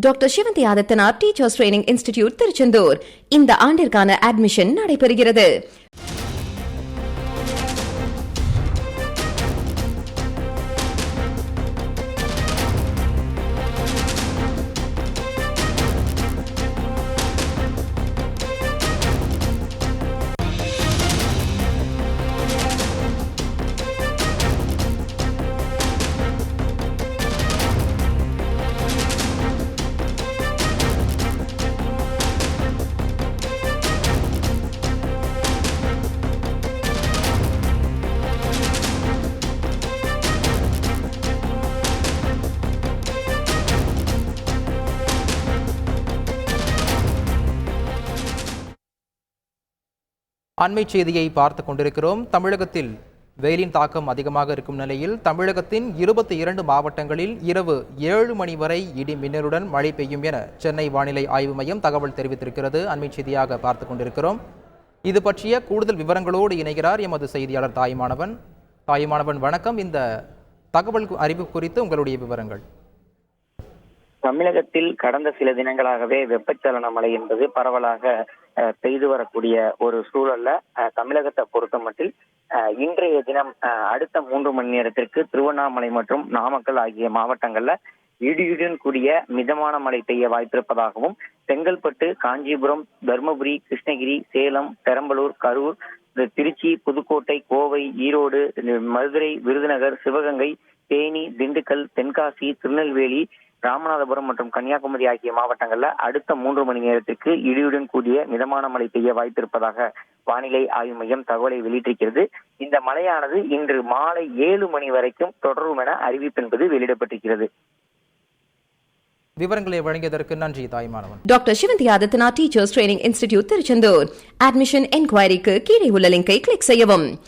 Doctor Sivanthi Adithanar teachers training institute Tiruchendur இந்த ஆண்டிற்கான admission நடைபெறுகிறது. அண்மை செய்தியை பார்த்து கொண்டிருக்கிறோம். தமிழகத்தில் வெயிலின் தாக்கம் அதிகமாக இருக்கும் நிலையில் தமிழகத்தின் இருபத்தி இரண்டு மாவட்டங்களில் இரவு ஏழு மணி வரை இடி மின்னலுடன் மழை பெய்யும் என சென்னை வானிலை ஆய்வு மையம் தகவல் தெரிவித்திருக்கிறது. அண்மை செய்தியாக பார்த்து கொண்டிருக்கிறோம். இது பற்றிய கூடுதல் விவரங்களோடு இணைகிறார் எமது செய்தியாளர் தாய்மானவன். தாய்மானவன் வணக்கம். இந்த தகவல் அறிவு குறித்து உங்களுடைய விவரங்கள். தமிழகத்தில் கடந்த சில தினங்களாகவே வெப்பச்சலன மழை என்பது பரவலாக அஹ், பெய்து வரக்கூடிய ஒரு சூழல்ல தமிழகத்தை பொறுத்த மட்டில் இன்றைய தினம் அஹ், அடுத்த மூன்று மணி நேரத்திற்கு திருவண்ணாமலை மற்றும் நாமக்கல் ஆகிய மாவட்டங்கள்ல இடியுடன் கூடிய மிதமான மழை பெய்ய வாய்ப்பிருப்பதாகவும் செங்கல்பட்டு காஞ்சிபுரம் தருமபுரி கிருஷ்ணகிரி சேலம் பெரம்பலூர் கரூர் திருச்சி புதுக்கோட்டை கோவை ஈரோடு மதுரை விருதுநகர் சிவகங்கை தேனி திண்டுக்கல் தென்காசி திருநெல்வேலி ராமநாதபுரம் மற்றும் கன்னியாகுமரி ஆகிய மாவட்டங்கள்ல அடுத்த மூன்று மணி நேரத்திற்கு இடியுடன் கூடிய மிதமான மழை பெய்ய வாய்ப்பிருப்பதாக வானிலை ஆய்வு மையம் தகவலை வெளியிட்டிருக்கிறது. இந்த மழையானது இன்று மாலை ஏழு மணி வரைக்கும் தொடரும் என அறிவிப்பு என்பது வெளியிடப்பட்டிருக்கிறது. விவரங்களை வழங்கியதற்கு நன்றி தாய்மானவன் doctor Sivanthi Adithanar teachers training institute Tiruchendur admission என்கொயரிக்கு கீழே உள்ள லிங்கை கிளிக் செய்யவும்.